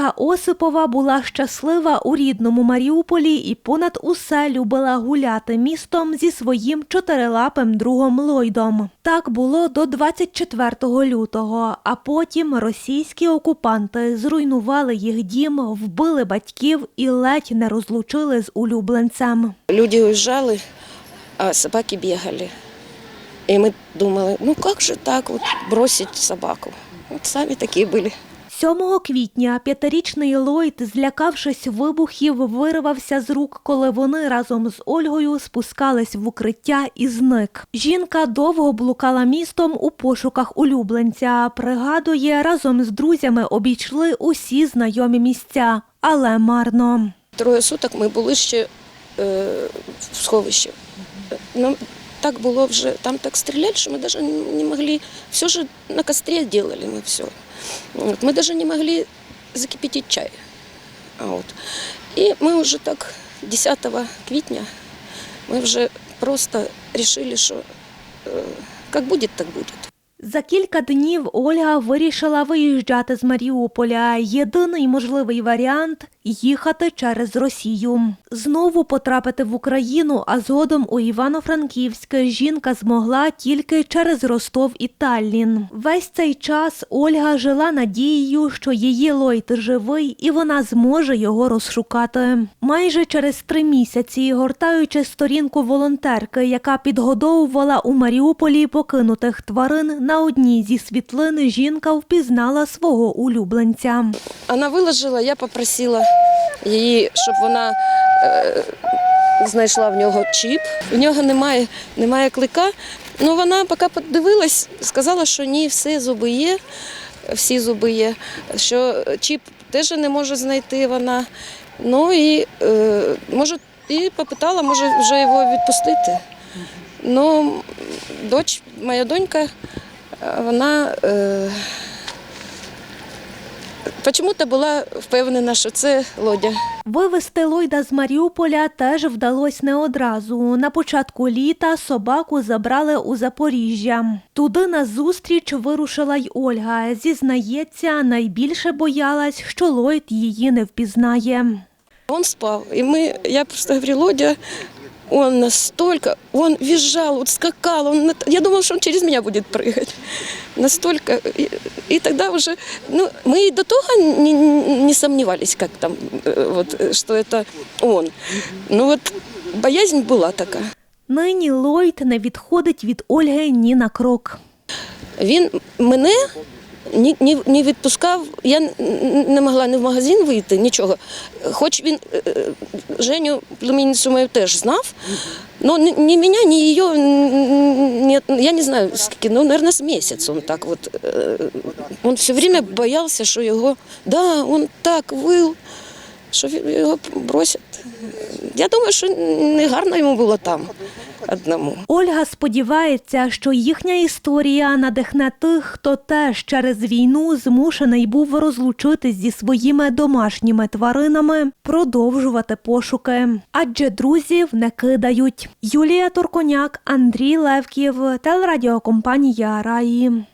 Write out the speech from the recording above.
Ольга Осипова була щаслива у рідному Маріуполі і понад усе любила гуляти містом зі своїм чотирилапим другом Ллойдом. Так було до 24 лютого, а потім російські окупанти зруйнували їх дім, вбили батьків і ледь не розлучили з улюбленцем. Люди уезжали, а собаки бегали. И мы думали, ну как же так вот бросить собаку? Вот сами такие были. 7 квітня п'ятирічний Ллойд, злякавшись вибухів, вирвався з рук, коли вони разом з Ольгою спускались в укриття і зник. Жінка довго блукала містом у пошуках улюбленця. Пригадує, разом з друзями обійшли усі знайомі місця, але марно. Троє суток ми були ще е, в сховищі. Ну, так було вже, там так стріляли, що ми навіть не могли, все ж на кострі робили ми все. От, ми навіть не могли закипятить чай. Вот. И І ми вже так 10 квітня ми вже просто вирішили, що е, як буде, так буде. За кілька днів Ольга вирішила виїжджати з Маріуполя. Єдиний можливий варіант їхати через Росію. Знову потрапити в Україну, а згодом у Івано-Франківськ жінка змогла тільки через Ростов і Таллін. Весь цей час Ольга жила надією, що її Лойд живий і вона зможе його розшукати. Майже через три місяці, гортаючи сторінку волонтерки, яка підгодовувала у Маріуполі покинутих тварин, на одній зі світлин жінка впізнала свого улюбленця. Вона виложила, я попросила її, щоб вона е, знайшла в нього чіп. В нього немає, немає клика. Ну вона поки подивилась, сказала, що ні, все зуби є, всі зуби є, що чіп теж не може знайти вона. Ну і е, може, і попитала, може вже його відпустити. Ну, доч, моя донька, вона. Е, Почему-то була впевнена, що це лодя. Вивезти Лойда з Маріуполя теж вдалося не одразу. На початку літа собаку забрали у Запоріжжя. Туди на зустріч вирушила й Ольга. Зізнається, найбільше боялась, що Лойд її не впізнає. Он спал, и мы, я просто говорю, Лодя, он настолько, он визжал, вот скакал, он, на- я думала, что он через меня будет прыгать. Настолько, и, и тогда уже, ну, мы и до того не, не сомневались, как там, э, вот, э, что это он. Ну вот, боязнь была такая. Нині Лойд не відходить від Ольги ні на крок. Він мене ні, ні, не відпускав, я не могла ні в магазин вийти, нічого. Хоч він е, е, Женю, племінницю мою теж знав, але ні, ні мене, ні її, ні, я не знаю, скільки, ну, мабуть, з місяць він так от. е, Він все время боявся, що його, да, він так вив, що його бросять. Я думаю, що не гарно йому було там одному. Ольга сподівається, що їхня історія надихне тих, хто теж через війну змушений був розлучитись зі своїми домашніми тваринами, продовжувати пошуки. Адже друзів не кидають. Юлія Турконяк, Андрій Левків, телерадіокомпанія Раї.